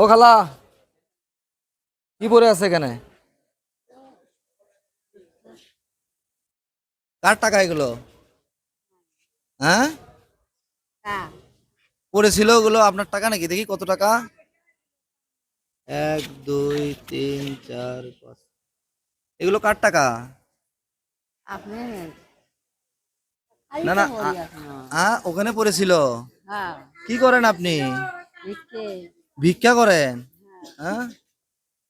ও খালা কি পরে আছে এখানে? কার টাকা এগুলো? হ্যাঁ? হ্যাঁ। পড়েছিল ওগুলো আপনার টাকা নাকি? দেখি কত টাকা। এক দুই তিন চার পাঁচ। এগুলো কার টাকা? না না হ্যাঁ ওখানে পড়েছিল। হ্যাঁ। কি করেন আপনি? ভিক্ষা করেন? হ্যাঁ?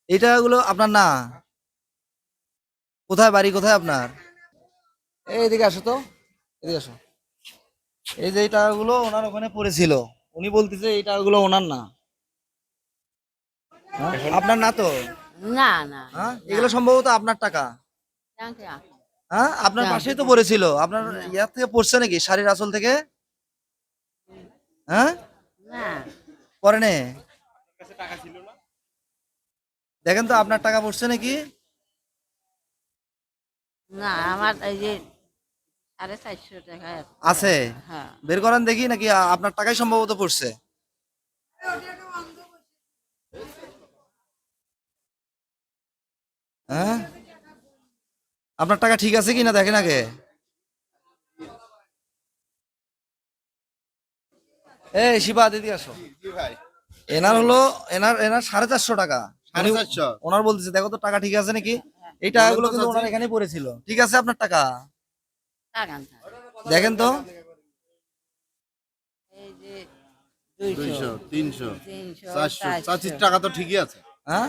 এই টাকাগুলো আপনার না? কোথায় বাড়ি কোথায় আপনার? এই এদিকে আসো তো। এদিকে আসো। এই যে এই টাকাগুলো ওনার ওখানে পড়েছিল। উনি বলতেছে এই টাকাগুলো ওনার না। হ্যাঁ? আপনার না তো? না না। হ্যাঁ? এগুলো সম্ভবত আপনার টাকা। হ্যাঁ? আপনার। পাশেই তো পড়েছিল। আপনার ইয়ার থেকে পড়ছে নাকি? শাড়ির আসল থেকে? হ্যাঁ? নে। দেখেন তো আপনার টাকা পড়ছে নাকি? না আমার এই যে সাড়ে চারশো টাকা আছে। হ্যাঁ। বের করেন দেখি নাকি আপনার টাকাই সম্ভবত পড়ছে। হ্যাঁ? আপনার টাকা ঠিক আছে কি না দেখেন আগে। এই শিবা দিদি আসো। এনার হলো এনার এনার সাড়ে চারশো টাকা? ওনার বলতেছে দেখো তো টাকা ঠিক আছে নাকি? এই টাকাগুলো কিন্তু ওনার এখানে পড়েছিল। ঠিক আছে আপনার টাকা? দেখেন তো। টাকা তো ঠিকই আছে। হ্যাঁ?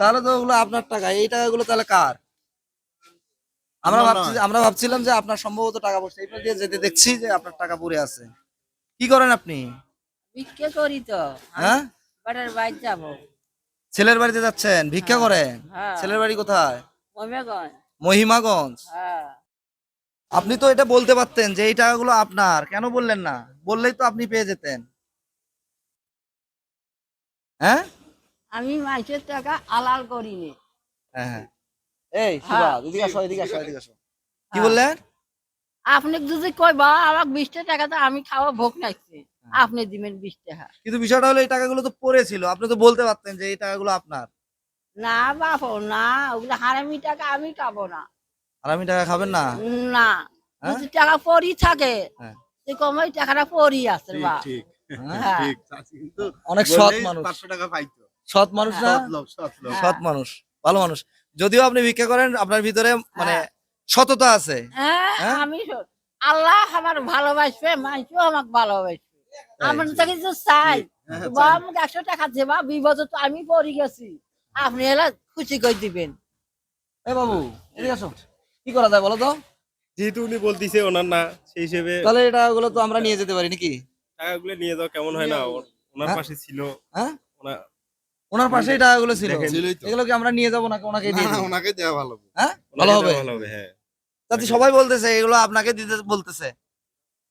তাহলে তো ওগুলো আপনার টাকা এই টাকাগুলো তাহলে কার? আমরা ভাবছি আমরা ভাবছিলাম যে আপনার সম্ভবত টাকা পড়ছে এই দিয়ে যেতে দেখছি যে আপনার টাকা পড়ে আছে। কি করেন আপনি? ভিক্ষে করি তো। হ্যাঁ? বাটার বাইর যাব। ছেলের বাড়িতে যাচ্ছেন? ভিক্ষা করেন? হ্যাঁ। ছেলের বাড়ি কোথায়? মমেগঞ্জ মহিমাগঞ্জ? হ্যাঁ। আপনি তো এটা বলতে পারতেন যে এই টাকাগুলো আপনার। কেন বললেন না? বললেই তো আপনি পেয়ে যেতেন। হ্যাঁ? আমি মাইসের টাকা আলাল করিনি। হ্যাঁ হ্যাঁ। এই শিবা হ্যাঁ। এদিকে আসো এদিকে আসো এদিকে আসো। কি হ্যাঁ। বললেন আপনি যদি কই বা আমাকে বিশ টাকা তো আমি খাওয়া ভোগ নাইছি। হ্যাঁ। আপনি দিবেন বিশ টাকা। কিন্তু বিষয়টা হলো এই টাকাগুলো তো পড়েছিল। আপনি তো বলতে পারতেন যে এই টাকাগুলো আপনার। না বাপ না ওগুলো হারামি টাকা আমি খাব না। আর আমি টাকা খাবেন না? না। হ্যাঁ? যদি টাকা পরি থাকে হ্যাঁ। সে কমাই টাকাটা পরি আছে বা ঠিক হ্যাঁ? ঠিক কিন্তু অনেক সৎ মানুষ। পাঁচশো টাকা পাইতো। সৎ মানুষ না? সৎ সৎ লোক। হ্যাঁ। সৎ মানুষ ভালো মানুষ। যদিও আপনি ভিক্ষা করেন আপনার ভিতরে মানে হ্যাঁ। সততা আছে। হ্যাঁ হ্যাঁ? আমি আল্লাহ আমার ভালোবাসবে মানুষও আমাকে ভালোবাসবে। আমার থেকে যে চাই। হ্যাঁ, বা আমাকে একশো টাকা দেবা বিপদে তো আমি পড়ে গেছি। আপনি এলা খুশি করে দিবেন। এ বাবু এদিকে আসো। কি করা যায় বলো তো? যেহেতু উনি বলতিছে ওনার না সেই হিসেবে তাহলে এই টাকাগুলো তো আমরা নিয়ে যেতে পারি নাকি? টাকাগুলো নিয়ে যাওয়া কেমন হয় না ওনার হ্যাঁ? পাশে ছিল। হ্যাঁ? ওনার পাশে টাকাগুলো ছিল। তো। এগুলো কি আমরা নিয়ে যাব নাকি ওনাকে দিয়ে দিই? ওনাকে দেওয়া ভালো। হ্যাঁ? ভালো হবে? ভালো হবে হ্যাঁ। তাতে সবাই বলতেছে এগুলো আপনাকে দিতে বলতেছে।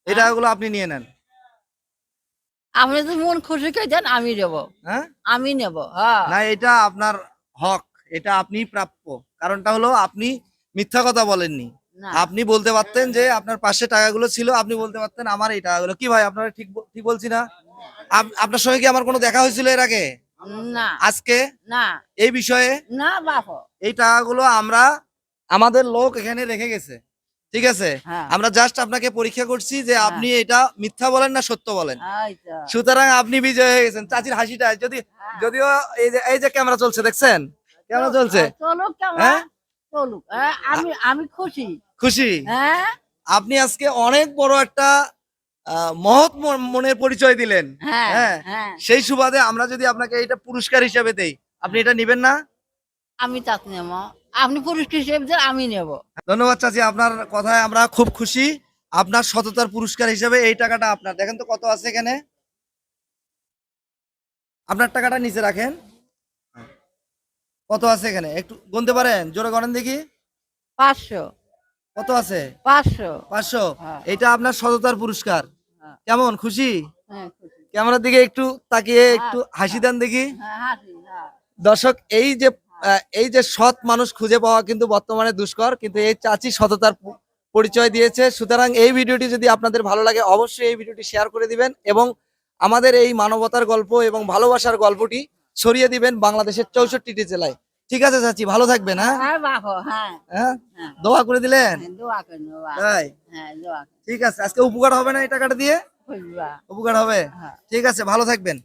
এই টাকাগুলো আপনি নিয়ে নেন। আপনি যদি মন খুশি করে দেন আমি নেব। হ্যাঁ? আমি নেব হ্যাঁ। না এটা আপনার হক এটা আপনি প্রাপ্য। কারণটা হলো আপনি মিথ্যা কথা বলেননি। আপনি বলতে পারতেন যে আপনার পাশে টাকাগুলো ছিল আপনি বলতে পারতেন আমার এই টাকাগুলো কি ভাই আপনারা ঠিক ঠিক বলছি না? আপনার সঙ্গে কি আমার কোনো দেখা হয়েছিল এর আগে? না। আজকে? না। এই বিষয়ে? না বাপ। এই টাকাগুলো আমরা আমাদের লোক এখানে রেখে গেছে। ঠিক আছে? হ্যাঁ। আমরা জাস্ট আপনাকে পরীক্ষা করছি যে আপনি এটা মিথ্যা বলেন না সত্য বলেন। সুতরাং আপনি বিজয় হয়ে গেছেন। চাচির হাসিটা যদি যদিও এই যে এই যে ক্যামেরা চলছে দেখছেন? ক্যামেরা চলছে? হ্যাঁ, হ্যাঁ? হ্যাঁ, আমি আমি খুশি। খুশি? হ্যাঁ? আপনি আজকে অনেক বড় একটা মহৎ মন- মনের পরিচয় দিলেন। হ্যাঁ হ্যাঁ। হ্যাঁ। সেই সুবাদে আমরা যদি আপনাকে এটা পুরস্কার হিসেবে দেই আপনি এটা নিবেন না? আমি তাক নেব। আপনি পুরস্কার হিসেবে আমি নেব। ধন্যবাদ চাচি আপনার কথায় আমরা খুব খুশি। আপনার সততার পুরস্কার হিসেবে এই টাকাটা আপনার। দেখেন তো কত আছে এখানে। আপনার টাকাটা নিচে রাখেন। কত আছে এখানে? একটু গুনতে পারেন? জোরে গণেন দেখি। পাঁচশো। কত আছে? পাঁচশো। পাঁচশো। হ্যাঁ। এটা আপনার সততার পুরস্কার। হ্যাঁ। কেমন? খুশি? হ্যাঁ খুশি। ক্যামেরার দিকে একটু তাকিয়ে একটু হাসি দেন দেখি। দর্শক এই যে এই যে সৎ মানুষ খুঁজে পাওয়া কিন্তু বর্তমানে দুষ্কর কিন্তু এই চাচি সততার পরিচয় দিয়েছে। সুতরাং এই ভিডিওটি যদি আপনাদের ভালো লাগে অবশ্যই এই ভিডিওটি শেয়ার করে দিবেন এবং আমাদের এই মানবতার গল্প এবং ভালোবাসার গল্পটি ছড়িয়ে দিবেন বাংলাদেশের চৌষট্টিটি জেলায়। ঠিক আছে চাচি ভালো থাকবেন হ্যাঁ? হ্যাঁ হ্যাঁ। হ্যাঁ? দোয়া করে দিলেন? তাই? ঠিক আছে আজকে উপকার হবে না এই টাকাটা দিয়ে? উপকার হবে? হ্যাঁ। ঠিক আছে ভালো থাকবেন।